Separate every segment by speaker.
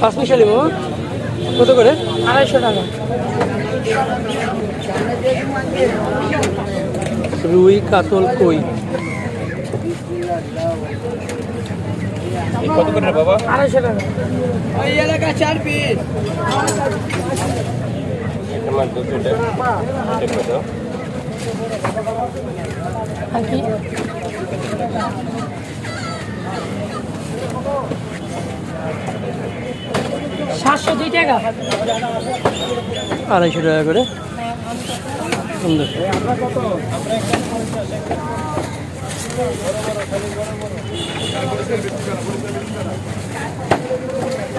Speaker 1: পাঁচ মিশালি বাবা কত করে?
Speaker 2: আড়াইশো টাকা।
Speaker 1: রুই কাতল কই?
Speaker 3: কত করে বাবা?
Speaker 2: আড়াইশো টাকা।
Speaker 3: আমার দুশো টাকা কত
Speaker 2: আর কি? সাতশো দুই টাকা।
Speaker 1: আড়াইশো টাকা করে। সুন্দর।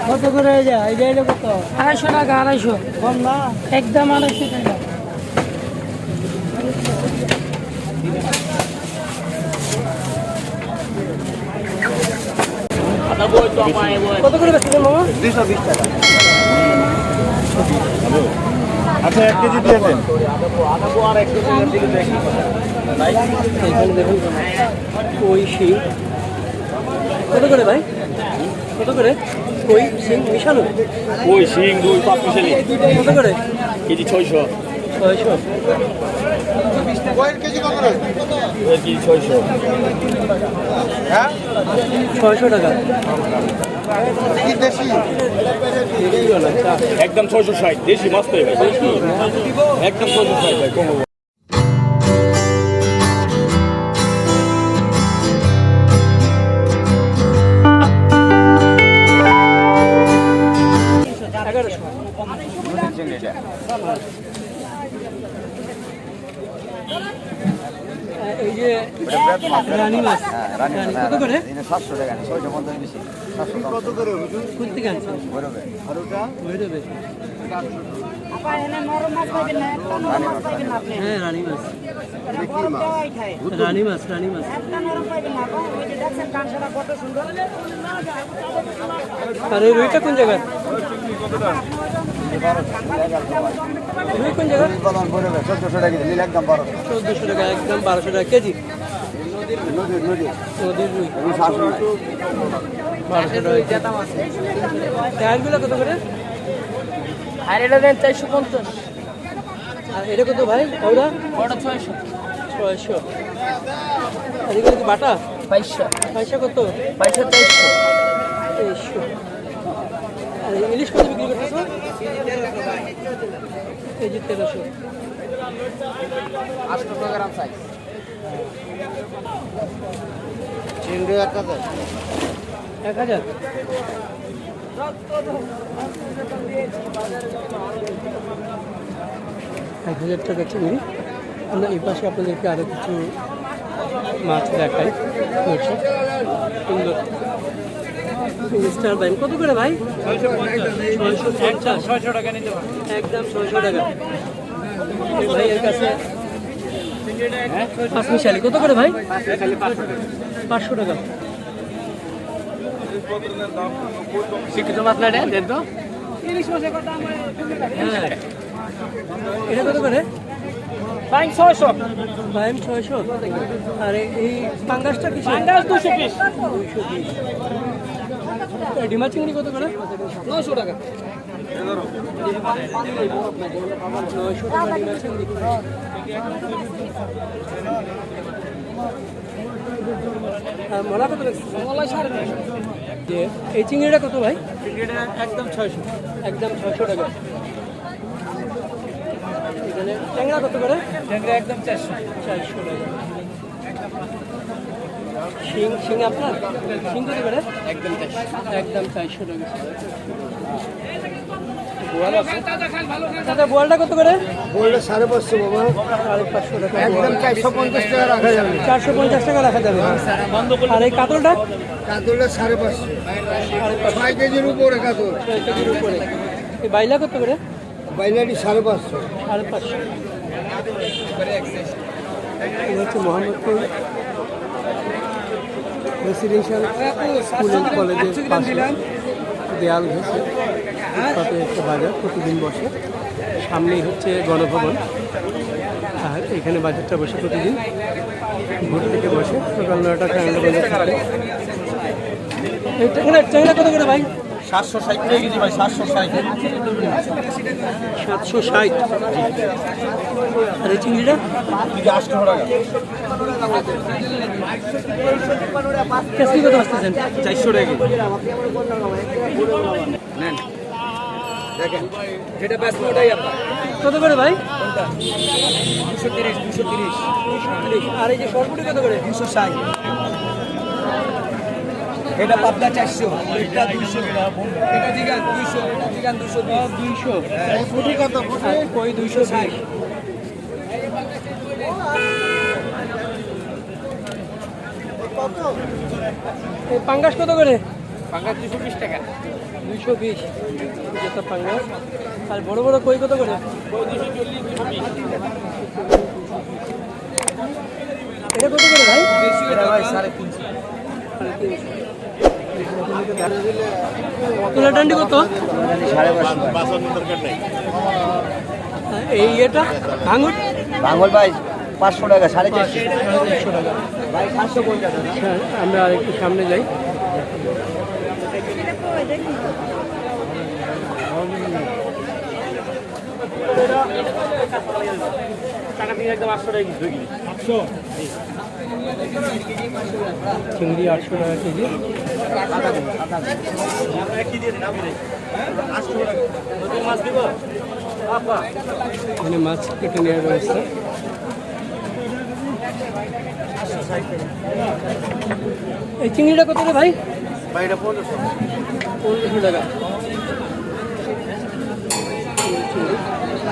Speaker 1: কত করে যায় এই যে কত?
Speaker 2: আড়াইশো টাকা আড়াইশো।
Speaker 1: কম না
Speaker 2: একদম আড়াইশো টাকা।
Speaker 1: কত করে বেচছেন মামা?
Speaker 4: দুইশো বিশ টাকা আচ্ছা এক কেজি দিয়ে দেন।
Speaker 1: এখানে দেখুন কই শিং কত করে ভাই? কত করে? কই শিং মিশানো?
Speaker 3: ওই শিং দুই পাঁচ মিশালি।
Speaker 1: কত করে?
Speaker 3: কেজি ছয়শো।
Speaker 1: ছয়শো।
Speaker 4: কেজি
Speaker 3: ছয়শো
Speaker 4: হ্যাঁ
Speaker 1: ছয়শো টাকা
Speaker 3: একদম ছয়শো ষাট। দেশি মাছ তো একদম ছয়শো ষাট ভাই কম
Speaker 1: রানী মাছ। রানী, কত করে
Speaker 4: সাতশো টাকা ছয়শো পঞ্চাশ বেশি। কত করে
Speaker 1: কোন থেকে আনছেন
Speaker 4: বরবে আর ওটা
Speaker 1: ভৈরবে হ্যাঁ রানী মাছ। রানী মাছ রানী মাছ। আর রুইটা কোন জায়গার
Speaker 4: চোদ্দশো টাকা নীল একদম বারোশো
Speaker 1: চোদ্দোশো টাকা একদম বারোশো টাকা কেজি
Speaker 4: নদী নদী
Speaker 1: নদীর রুই
Speaker 4: নাই
Speaker 1: বারোশো টাকা কত করে
Speaker 2: আর এটা দেন চারশো পঞ্চাশ
Speaker 1: আর এটা কত ভাই? ওরা?
Speaker 2: ওটা ছয়শো।
Speaker 1: ছয়শো। আর এগুলো কি বাটা?
Speaker 2: বাইশশো।
Speaker 1: পয়সা কত?
Speaker 2: বাইশশো তেইশশো।
Speaker 1: তেইশশো। আর ইলিশ কত বিক্রি করতেছো? কেজি তেরোশো।
Speaker 4: আটশো গ্রাম সাইজ চিংড়ি এক হাজার।
Speaker 1: এক হাজার? এক হাজার টাকা চিংড়ি। আমরা এই পাশে আপনাদেরকে আরও কিছু মাছ দেখাই। সুন্দর। মিস্টার ভাই কত করে ভাই? ছয়শো পঞ্চাশ। ছয়শো টাকা নিতে একদম ছয়শো টাকা। ভাইয়ের কাছে পাঁচমিশালি কত করে ভাই? পাঁচশো টাকা।
Speaker 2: শিক্ষিত না দেন তো।
Speaker 1: হ্যাঁ? এটা কত করে?
Speaker 2: বাইক ছয়শো।
Speaker 1: বাইম ছয়শো। আর এই- পাঙ্গাসটা কি
Speaker 2: পাঙ্গাস দুশো পিস।
Speaker 1: দুইশো পিস। ডিমা চিংড়ি কত করে?
Speaker 2: নশো টাকা
Speaker 1: নয়শো টাকা। ডিমা চিংড়ি মলা কত
Speaker 2: মলাই সাড়ে
Speaker 1: যে এই চিংড়িটা কত ভাই?
Speaker 2: একদম ছয়শো।
Speaker 1: একদম ছয়শো টাকা। এখানে ট্যাংরা কত করে?
Speaker 2: ট্যাংরা একদম চারশো।
Speaker 1: চারশো টাকা। শিং শিং আপনার? শিং কত করে?
Speaker 2: একদম চারশো
Speaker 1: একদম চারশো টাকা বোয়াল আছে? দাদা বোয়ালটা কত করে?
Speaker 4: বললে সাড়ে পাঁচশো বাবা।
Speaker 1: সাড়ে পাঁচশো টাকা
Speaker 4: একদম চারশো পঞ্চাশ টাকা রাখা যাবে।
Speaker 1: চারশো পঞ্চাশ টাকা রাখা যাবে। আর এই কাতলটা?
Speaker 4: কাতলে সাড়ে পাঁচশো। ছয় কেজির উপরে কাতল।
Speaker 1: ছয় কেজির উপরে। এই বাইলা কত করে?
Speaker 4: বাইলাটি সাড়ে পাঁচশো।
Speaker 1: সাড়ে পাঁচশো। হচ্ছে মোহাম্মদপুর রেসিডেন্সিয়াল স্কুল অ্যান্ড কলেজের পাশে দেয়াল ঘেসে তাতে একটা বাজার প্রতিদিন বসে। সামনেই হচ্ছে গণভবন। আর এখানে বাজারটা বসে প্রতিদিন। ভোর থেকে বসে। সকাল নয়টা সাড়ে নটা বাজার থাকে। কত করে ভাই?
Speaker 3: সাতশো ষাট টাকা কেজি ভাই সাতশো ষাট।
Speaker 1: সাতশো ষাট। আর এই চিংড়িটা
Speaker 3: আটশো টাকা।
Speaker 1: কেসি কত আসতেছেন।
Speaker 3: চারশো টাকা
Speaker 2: দেখেন যেটা ব্যস্ত ওটাই আপনার।
Speaker 1: কত করে ভাই?
Speaker 2: দুশো তিরিশ দুশো তিরিশ।
Speaker 1: আর এই যে সরপুটি কত করে?
Speaker 2: দুশো ষাট। এটা পাবদা চারশো এটা দুইশো। এটা জিগান দুইশো এটা জিগান দুশো দুইশো।
Speaker 4: ফুটি কত ফুটি
Speaker 1: কই দুইশো ষাট। পাঙ্গাস কত করে?
Speaker 2: পাঙ্গাস দুশো বিশ টাকা।
Speaker 1: দুইশো বিশ। যেটা পাঙ্গাস। আর বড় বড় কই কত করে? এটা কত করে ভাই?
Speaker 2: ভাই সাড়ে তিনশো।
Speaker 1: তুলা ডান্ডি কত? এই এটা ভাঙুর
Speaker 2: ভাঙল ভাই পাঁচশো টাকা সাড়ে চারশো
Speaker 1: সাড়ে চারশো টাকা
Speaker 2: ভাই সাতশো পঞ্চাশ
Speaker 1: হ্যাঁ, আমরা আর একটু সামনে যাই। চিংড়ি আটশো টাকা কেজি। এখানে মাছ কেটে নেওয়ার ব্যবস্থা। এই চিংড়িটা কত রে ভাই?
Speaker 4: পনেরোশো
Speaker 1: টাকা চিংড়ি। আর এই পাঁচটা কেটে কত
Speaker 4: ছয়শো টাকা
Speaker 1: ছয়শো টাকা ছোট মাছ।
Speaker 4: মিশা মিশা
Speaker 1: হ্যাঁ এই size। এগুলো কত করে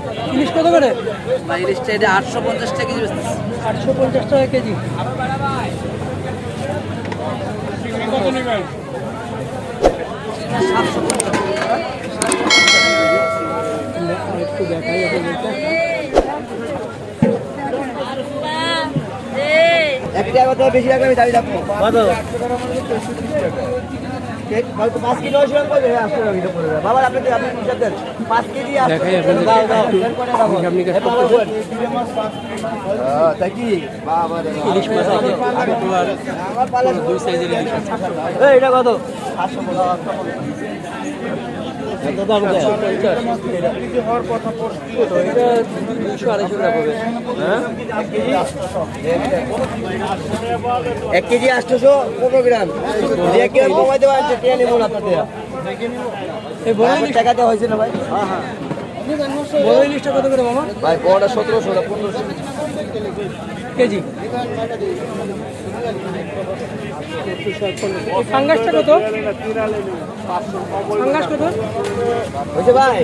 Speaker 1: ইলিশ কত করে?
Speaker 2: ভাই ইলিশটা এটা আটশো পঞ্চাশ টাকা কেজি
Speaker 1: আটশো পঞ্চাশ টাকা কেজি। একটু দেখাই
Speaker 2: এক টাকা বেশি টাকা আমি দাঁড়িয়ে রাখব। হয়তো পাঁচ কেজি হ্যাঁ, এটা পড়বে বাবা আপনি আপনি বুঝতে দেন। পাঁচ কেজি
Speaker 1: দেখাই
Speaker 2: এ বাবা। হ্যাঁ, তাই কি
Speaker 1: ইলিশ মাছ আছে। ছোটো
Speaker 2: আমার পালা
Speaker 1: দুই সাইজের ইলিশ
Speaker 2: এটা কত?
Speaker 1: তো এটা আড়াইশো টাকা পড়বে
Speaker 2: এক কেজি আটশোশো পনেরো গ্রাম এক গ্রাম কমাইতে পারেন টেনে নেব না
Speaker 1: বড় ইলিশ
Speaker 2: টাকাতে হয়েছে না ভাই? হ্যাঁ হ্যাঁ
Speaker 1: বড় ইলিশটা কত করে মামা?
Speaker 2: ভাই বড়টা সতেরোশো পনেরোশো।
Speaker 1: কেজি? ফাঙ্গাসটা কত? ফাঙ্গাস কত?
Speaker 2: হয়েছে ভাই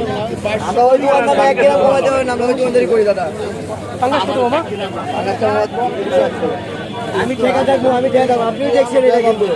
Speaker 2: আমরা ওই দোকানটা এক গ্রাম কমাইতে পারেন আমরা ওই দোকানদারি করি দাদা।
Speaker 1: ফাঙ্গাস কত মামা?
Speaker 2: আমি ঠেকা থাকব আমি ঠেকা থাকব আপনিও দেখছেন এটা কিন্তু।